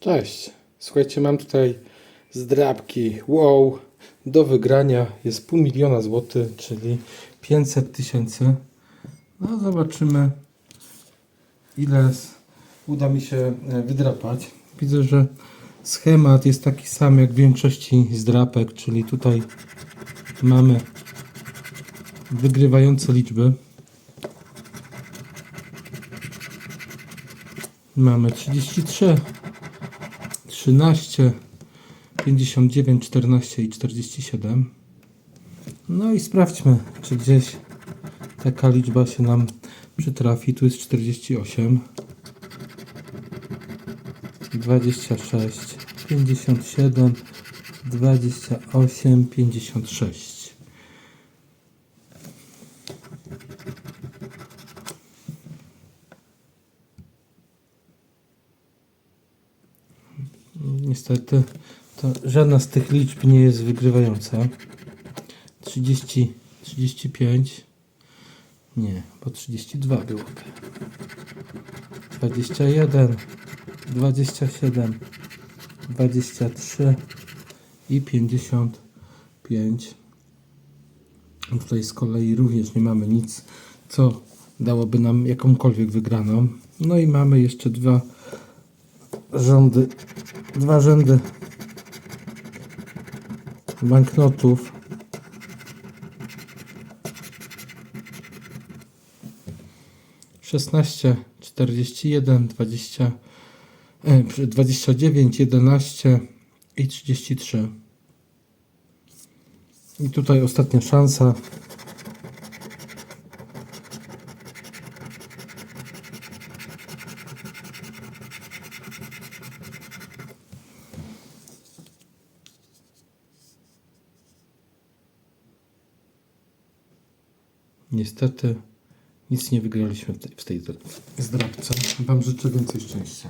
Cześć. Słuchajcie, mam tutaj zdrabki. Wow. Do wygrania jest pół miliona złotych, czyli 500 tysięcy. No zobaczymy ile uda mi się e, wydrapać. Widzę, że schemat jest taki sam jak w większości zdrapek, czyli tutaj mamy wygrywające liczby. Mamy 33, 13, 59, 14 i 47. No i sprawdźmy, czy gdzieś taka liczba się nam przytrafi. Tu jest 48, 26, 57, 28, 56. Niestety to żadna z tych liczb nie jest wygrywająca. 30, 35. Nie, bo 32 było. 21, 27, 23 i 55. Tutaj z kolei również nie mamy nic, co dałoby nam jakąkolwiek wygraną. No i mamy jeszcze dwa rządy, dwa rzędy banknotów. Szesnaście, czterdzieści jeden, dwadzieścia, e, dwadzieścia dziewięć, jedenaście i trzydzieści trzy. I tutaj ostatnia szansa. Niestety nic nie wygraliśmy w tej, w tej zdrabce. Wam życzę więcej szczęścia.